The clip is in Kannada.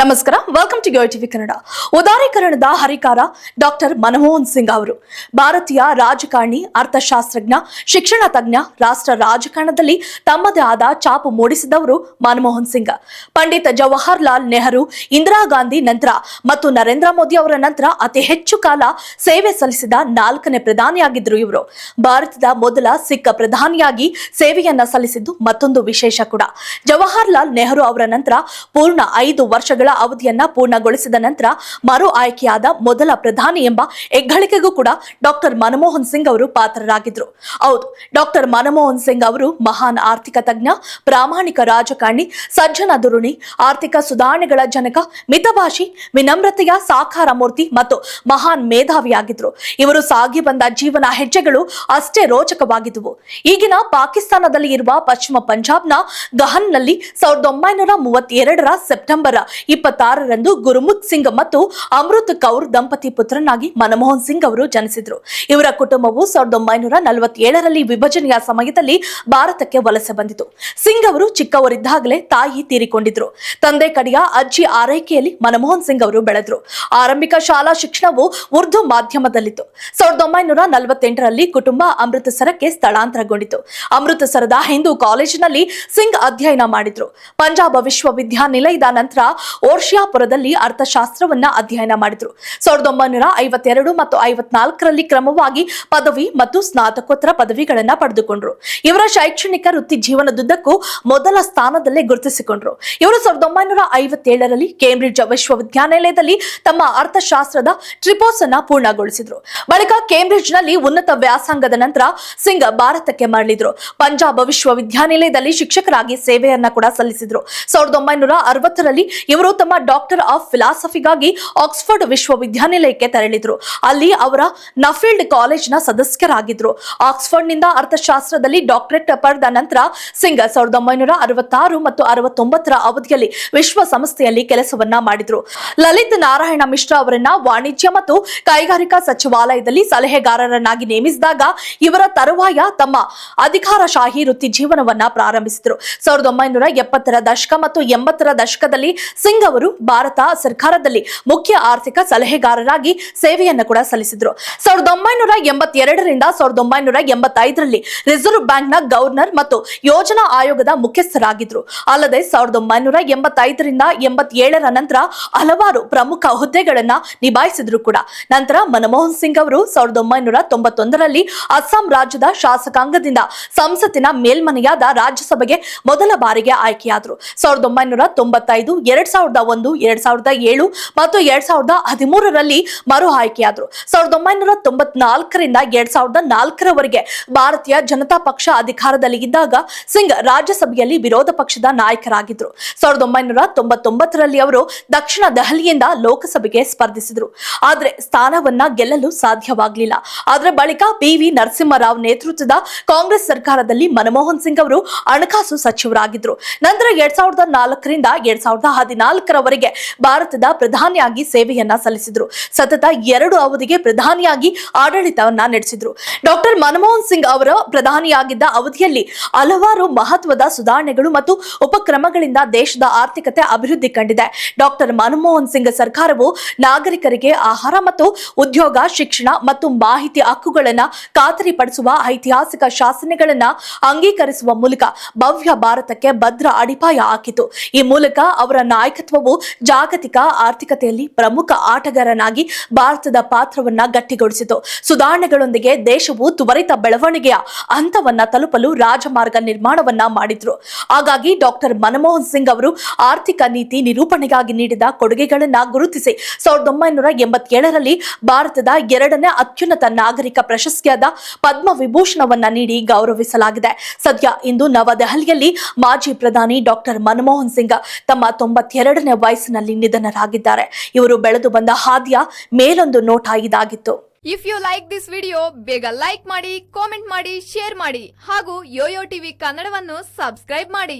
ನಮಸ್ಕಾರ. ವೆಲ್ಕಮ್ ಟು ಟಿವಿ ಕನ್ನಡ ಉದಾರೀಕರಣದ ಹರಿಕಾರ ಡಾಕ್ಟರ್ ಮನಮೋಹನ್ ಸಿಂಗ್ ಅವರು. ಭಾರತೀಯ ರಾಜಕಾರಣಿ, ಅರ್ಥಶಾಸ್ತ್ರಜ್ಞ, ಶಿಕ್ಷಣ ತಜ್ಞ, ರಾಷ್ಟ್ರ ರಾಜಕಾರಣದಲ್ಲಿ ತಮ್ಮದೇ ಆದ ಛಾಪು ಮೂಡಿಸಿದವರು ಮನಮೋಹನ್ ಸಿಂಗ್. ಪಂಡಿತ್ ಜವಾಹರ್ಲಾಲ್ ನೆಹರು, ಇಂದಿರಾ ಗಾಂಧಿ ನಂತರ ಮತ್ತು ನರೇಂದ್ರ ಮೋದಿ ಅವರ ನಂತರ ಅತಿ ಹೆಚ್ಚು ಕಾಲ ಸೇವೆ ಸಲ್ಲಿಸಿದ ನಾಲ್ಕನೇ ಪ್ರಧಾನಿಯಾಗಿದ್ದರು ಇವರು. ಭಾರತದ ಮೊದಲ ಸಿಕ್ಕ ಪ್ರಧಾನಿಯಾಗಿ ಸೇವೆಯನ್ನ ಸಲ್ಲಿಸಿದ್ದು ಮತ್ತೊಂದು ವಿಶೇಷ ಕೂಡ. ಜವಾಹರ್ಲಾಲ್ ನೆಹರು ಅವರ ನಂತರ ಪೂರ್ಣ ಐದು ವರ್ಷಗಳ ಅವಧಿಯನ್ನ ಪೂರ್ಣಗೊಳಿಸಿದ ನಂತರ ಮರು ಆಯ್ಕೆಯಾದ ಮೊದಲ ಪ್ರಧಾನಿ ಎಂಬ ಹೆಗ್ಗಳಿಕೆಗೂ ಕೂಡ ಡಾಕ್ಟರ್ ಮನಮೋಹನ್ ಸಿಂಗ್ ಅವರು ಪಾತ್ರರಾಗಿದ್ರು. ಹೌದು, ಡಾಕ್ಟರ್ ಮನಮೋಹನ್ ಸಿಂಗ್ ಅವರು ಮಹಾನ್ ಆರ್ಥಿಕ ತಜ್ಞ, ಪ್ರಾಮಾಣಿಕ ರಾಜಕಾರಣಿ, ಸಜ್ಜನ ದುರುಣಿ ಆರ್ಥಿಕ ಸುಧಾರಣೆಗಳ ಜನಕ, ಮಿತಭಾಷಿ, ವಿನಮ್ರತೆಯ ಸಾಕಾರ ಮೂರ್ತಿ ಮತ್ತು ಮಹಾನ್ ಮೇಧಾವಿಯಾಗಿದ್ರು. ಇವರು ಸಾಗಿ ಬಂದ ಜೀವನ ಹೆಜ್ಜೆಗಳು ಅಷ್ಟೇ ರೋಚಕವಾಗಿದ್ದುವು. ಈಗಿನ ಪಾಕಿಸ್ತಾನದಲ್ಲಿ ಇರುವ ಪಶ್ಚಿಮ ಪಂಜಾಬ್ನ ಗಹನ್ನಲ್ಲಿ ಸಾವಿರದ ಒಂಬೈನೂರ ಮೂವತ್ತೆರಡರ ಸೆಪ್ಟೆಂಬರ್ ಇಪ್ಪತ್ತಾರರಂದು ಗುರುಮುಖ್ ಸಿಂಗ್ ಮತ್ತು ಅಮೃತ್ ಕೌರ್ ದಂಪತಿ ಪುತ್ರನಾಗಿ ಮನಮೋಹನ್ ಸಿಂಗ್ ಅವರು ಜನಿಸಿದ್ರು. ಇವರ ಕುಟುಂಬವು ಸಾವಿರದ ಒಂಬೈನೂರ ನಲವತ್ತೇಳರಲ್ಲಿ ವಿಭಜನೆಯ ಸಮಯದಲ್ಲಿ ಭಾರತಕ್ಕೆ ವಲಸೆ ಬಂದಿತು. ಸಿಂಗ್ ಅವರು ಚಿಕ್ಕವರಿದ್ದಾಗಲೇ ತಾಯಿ ತೀರಿಕೊಂಡಿದ್ರು. ತಂದೆ ಕಡೆಯ ಅಜ್ಜಿ ಆರೈಕೆಯಲ್ಲಿ ಮನಮೋಹನ್ ಸಿಂಗ್ ಅವರು ಬೆಳೆದ್ರು. ಆರಂಭಿಕ ಶಾಲಾ ಶಿಕ್ಷಣವು ಉರ್ದು ಮಾಧ್ಯಮದಲ್ಲಿತ್ತು. ಸಾವಿರದ ಒಂಬೈನೂರ ನಲವತ್ತೆಂಟರಲ್ಲಿ ಕುಟುಂಬ ಅಮೃತಸರಕ್ಕೆ ಸ್ಥಳಾಂತರಗೊಂಡಿತು. ಅಮೃತಸರದ ಹಿಂದೂ ಕಾಲೇಜಿನಲ್ಲಿ ಸಿಂಗ್ ಅಧ್ಯಯನ ಮಾಡಿದ್ರು. ಪಂಜಾಬ್ ವಿಶ್ವವಿದ್ಯಾನಿಲಯದ ನಂತರ ಓರ್ಷಿಯಾಪುರದಲ್ಲಿ ಅರ್ಥಶಾಸ್ತ್ರವನ್ನ ಅಧ್ಯಯನ ಮಾಡಿದ್ರು. ಸಾವಿರದ ಒಂಬೈನೂರ ಐವತ್ತೆರಡು ಮತ್ತು ಐವತ್ನಾಲ್ಕರಲ್ಲಿ ಕ್ರಮವಾಗಿ ಪದವಿ ಮತ್ತು ಸ್ನಾತಕೋತ್ತರ ಪದವಿಗಳನ್ನ ಪಡೆದುಕೊಂಡ್ರು. ಇವರ ಶೈಕ್ಷಣಿಕ ವೃತ್ತಿ ಜೀವನದುದ್ದಕ್ಕೂ ಮೊದಲ ಸ್ಥಾನದಲ್ಲೇ ಗುರುತಿಸಿಕೊಂಡ್ರು. ಇವರು ಸಾವಿರದ ಒಂಬೈನೂರ ಐವತ್ತೇಳರಲ್ಲಿ ಕೇಂಬ್ರಿಡ್ಜ್ ವಿಶ್ವವಿದ್ಯಾನಿಲಯದಲ್ಲಿ ತಮ್ಮ ಅರ್ಥಶಾಸ್ತ್ರದ ಟ್ರಿಪೋಸ್ ಅನ್ನ ಪೂರ್ಣಗೊಳಿಸಿದ್ರು. ಬಳಿಕ ಕೇಂಬ್ರಿಡ್ಜ್ನಲ್ಲಿ ಉನ್ನತ ವ್ಯಾಸಂಗದ ನಂತರ ಸಿಂಗ್ ಭಾರತಕ್ಕೆ ಮರಳಿದ್ರು. ಪಂಜಾಬ್ ವಿಶ್ವವಿದ್ಯಾನಿಲಯದಲ್ಲಿ ಶಿಕ್ಷಕರಾಗಿ ಸೇವೆಯನ್ನ ಕೂಡ ಸಲ್ಲಿಸಿದ್ರು. ಸಾವಿರದ ಒಂಬೈನೂರ ಅರವತ್ತರಲ್ಲಿ ಇವರು ತಮ್ಮ ಡಾಕ್ಟರ್ ಆಫ್ ಫಿಲಾಸಫಿಗಾಗಿ ಆಕ್ಸ್ಫರ್ಡ್ ವಿಶ್ವವಿದ್ಯಾನಿಲಯಕ್ಕೆ ತೆರಳಿದ್ರು. ಅಲ್ಲಿ ಅವರ ನಫೀಲ್ಡ್ ಕಾಲೇಜ್ನ ಸದಸ್ಯರಾಗಿದ್ರು. ಆಕ್ಸ್ಫರ್ಡ್ನಿಂದ ಅರ್ಥಶಾಸ್ತ್ರದಲ್ಲಿ ಡಾಕ್ಟರೇಟ್ ಪಡೆದ ನಂತರ ಸಿಂಗ್ ಸಾವಿರದ ಒಂಬೈನೂರ ಅರವತ್ತಾರು ಮತ್ತು ಅರವತ್ತೊಂಬತ್ತರ ಅವಧಿಯಲ್ಲಿ ವಿಶ್ವಸಂಸ್ಥೆಯಲ್ಲಿ ಕೆಲಸವನ್ನ ಮಾಡಿದ್ರು. ಲಲಿತ್ ನಾರಾಯಣ ಮಿಶ್ರಾ ಅವರನ್ನ ವಾಣಿಜ್ಯ ಮತ್ತು ಕೈಗಾರಿಕಾ ಸಚಿವಾಲಯದಲ್ಲಿ ಸಲಹೆಗಾರರನ್ನಾಗಿ ನೇಮಿಸಿದಾಗ ಇವರ ತರುವಾಯ ತಮ್ಮ ಅಧಿಕಾರಶಾಹಿ ವೃತ್ತಿ ಜೀವನವನ್ನ ಪ್ರಾರಂಭಿಸಿದರು. ಸಾವಿರದ ಒಂಬೈನೂರ ಎಪ್ಪತ್ತರ ದಶಕ ಮತ್ತು ಎಂಬತ್ತರ ದಶಕದಲ್ಲಿ ಸಿಂಗ್ ಅವರು ಭಾರತ ಸರ್ಕಾರದಲ್ಲಿ ಮುಖ್ಯ ಆರ್ಥಿಕ ಸಲಹೆಗಾರರಾಗಿ ಸೇವೆಯನ್ನು ಕೂಡ ಸಲ್ಲಿಸಿದ್ರು. ಸಾವಿರದ ಒಂಬೈನೂರ ಎಂಬತ್ತೆರಡರಿಂದ ಸಾವಿರದ ಒಂಬೈನೂರ ಎಂಬತ್ತೈದರಲ್ಲಿ ರಿಸರ್ವ್ ಬ್ಯಾಂಕ್ನ ಗವರ್ನರ್ ಮತ್ತು ಯೋಜನಾ ಆಯೋಗದ ಮುಖ್ಯಸ್ಥರಾಗಿದ್ರು. ಅಲ್ಲದೆ ಸಾವಿರದ ಒಂಬೈನೂರ ಎಂಬತ್ತೈದರಿಂದ ಎಂಬತ್ತೇಳರ ನಂತರ ಹಲವಾರು ಪ್ರಮುಖ ಹುದ್ದೆಗಳನ್ನ ನಿಭಾಯಿಸಿದ್ರು ಕೂಡ. ನಂತರ ಮನಮೋಹನ್ ಸಿಂಗ್ ಅವರು ಸಾವಿರದ ಒಂಬೈನೂರ ತೊಂಬತ್ತೊಂದರಲ್ಲಿ ಅಸ್ಸಾಂ ರಾಜ್ಯದ ಶಾಸಕಾಂಗದಿಂದ ಸಂಸತ್ತಿನ ಮೇಲ್ಮನೆಯಾದ ರಾಜ್ಯಸಭೆಗೆ ಮೊದಲ ಬಾರಿಗೆ ಆಯ್ಕೆಯಾದರು. ಸಾವಿರದ ಒಂಬೈನೂರ ತೊಂಬತ್ತೈದು, ಎರಡ್ ಸಾವಿರದ ಒಂದು, ಎರಡ್ ಸಾವಿರದ ಏಳು ಮತ್ತು ಎರಡ್ ಸಾವಿರದ ಹದಿಮೂರರಲ್ಲಿ ಮರು ಆಯ್ಕೆಯಾದರು. ಸಾವಿರದ ಒಂಬೈನೂರ ತೊಂಬತ್ನಾಲ್ಕರಿಂದ ಎರಡ್ ಸಾವಿರದ ನಾಲ್ಕರವರೆಗೆ ಭಾರತೀಯ ಜನತಾ ಪಕ್ಷ ಅಧಿಕಾರದಲ್ಲಿ ಇದ್ದಾಗ ಸಿಂಗ್ ರಾಜ್ಯಸಭೆಯಲ್ಲಿ ವಿರೋಧ ಪಕ್ಷದ ನಾಯಕರಾಗಿದ್ದರು ಸಾವಿರದ ಒಂಬೈನೂರ ತೊಂಬತ್ತೊಂಬತ್ತರಲ್ಲಿ ಅವರು ದಕ್ಷಿಣ ದೆಹಲಿಯಿಂದ ಲೋಕಸಭೆಗೆ ಸ್ಪರ್ಧಿಸಿದರು. ಆದ್ರೆ ಸ್ಥಾನವನ್ನ ಗೆಲ್ಲಲು ಸಾಧ್ಯವಾಗಲಿಲ್ಲ. ಆದ್ರೆ ಬಳಿಕ ಪಿ ವಿ ನರಸಿಂಹರಾವ್ ನೇತೃತ್ವದ ಕಾಂಗ್ರೆಸ್ ಸರ್ಕಾರದಲ್ಲಿ ಮನಮೋಹನ್ ಸಿಂಗ್ ಅವರು ಹಣಕಾಸು ಸಚಿವರಾಗಿದ್ದರು ನಂತರ ಎರಡ್ ಸಾವಿರದ ನಾಲ್ಕರಿಂದ ಎರಡ್ ಸಾವಿರದ ಹದಿನಾಲ್ಕರವರೆಗೆ ಭಾರತದ ಪ್ರಧಾನಿಯಾಗಿ ಸೇವೆಯನ್ನ ಸಲ್ಲಿಸಿದ್ರು. ಸತತ ಎರಡು ಅವಧಿಗೆ ಪ್ರಧಾನಿಯಾಗಿ ಆಡಳಿತವನ್ನ ನಡೆಸಿದ್ರು. ಡಾಕ್ಟರ್ ಮನಮೋಹನ್ ಸಿಂಗ್ ಅವರ ಪ್ರಧಾನಿಯಾಗಿದ್ದ ಅವಧಿಯಲ್ಲಿ ಹಲವಾರು ಮಹತ್ವದ ಸುಧಾರಣೆಗಳು ಮತ್ತು ಉಪಕ್ರಮಗಳಿಂದ ದೇಶದ ಆರ್ಥಿಕತೆ ಅಭಿವೃದ್ಧಿ ಕಂಡಿದೆ. ಡಾಕ್ಟರ್ ಮನಮೋಹನ್ ಸಿಂಗ್ ಸರ್ಕಾರವು ನಾಗರಿಕರಿಗೆ ಆಹಾರ ಮತ್ತು ಉದ್ಯೋಗ, ಶಿಕ್ಷಣ ಮತ್ತು ಮಾಹಿತಿ ಹಕ್ಕುಗಳನ್ನ ಖಾತರಿಪಡಿಸುವ ಐತಿಹಾಸಿಕ ಶಾಸನಗಳನ್ನ ಅಂಗೀಕರಿಸುವ ಮೂಲಕ ಭವ್ಯ ಭಾರತಕ್ಕೆ ಭದ್ರ ಅಡಿಪಾಯ ಹಾಕಿತು ಈ ಮೂಲಕ ಅವರ ನಾಯಕತ್ವವು ಜಾಗತಿಕ ಆರ್ಥಿಕತೆಯಲ್ಲಿ ಪ್ರಮುಖ ಆಟಗಾರನಾಗಿ ಭಾರತದ ಪಾತ್ರವನ್ನ ಗಟ್ಟಿಗೊಳಿಸಿತು. ಸುಧಾರಣೆಗಳೊಂದಿಗೆ ದೇಶವು ತ್ವರಿತ ಬೆಳವಣಿಗೆಯ ಹಂತವನ್ನ ತಲುಪಲು ರಾಜಮಾರ್ಗ ನಿರ್ಮಾಣವನ್ನ ಮಾಡಿದ್ರು. ಹಾಗಾಗಿ ಡಾಕ್ಟರ್ ಮನಮೋಹನ್ ಸಿಂಗ್ ಅವರು ಆರ್ಥಿಕ ನೀತಿ ನಿರೂಪಣೆಗಾಗಿ ನೀಡಿದ ಕೊಡುಗೆಗಳನ್ನ ಗುರುತಿಸಿ ಸಾವಿರದ ಒಂಬೈನೂರ ಎಂಬತ್ತೇಳರಲ್ಲಿ ಭಾರತದ ಎರಡನೇ ಅತ್ಯುನ್ನತ ನಾಗರಿಕ ಪ್ರಶಸ್ತಿಯಾದ ಪದ್ಮ ವಿಭೂಷಣವನ್ನ ನೀಡಿ ಗೌರವಿಸಲಾಗಿದೆ. ಸದ್ಯ ಇಂದು ನವದೆಹಲಿಯಲ್ಲಿ ಮಾಜಿ ಪ್ರಧಾನಿ ಡಾಕ್ಟರ್ ಮನಮೋಹನ್ ಸಿಂಗ್ ತಮ್ಮ ತೊಂಬತ್ತೆರಡನೇ ವಯಸ್ಸಿನಲ್ಲಿ ನಿಧನರಾಗಿದ್ದಾರೆ. ಇವರು ಬೆಳೆದು ಬಂದ ಹಾದಿಯ ಮೇಲೊಂದು ನೋಟ ಇದಾಗಿತ್ತು. If you like this video ಬೇಗ ಲೈಕ್ ಮಾಡಿ ಕಾಮೆಂಟ್ ಮಾಡಿ ಶೇರ್ ಮಾಡಿ ಹಾಗೂ ಯೋಯೋ ಟಿವಿ ಕನ್ನಡವನ್ನು ಸಬ್ಸ್ಕ್ರೈಬ್ ಮಾಡಿ.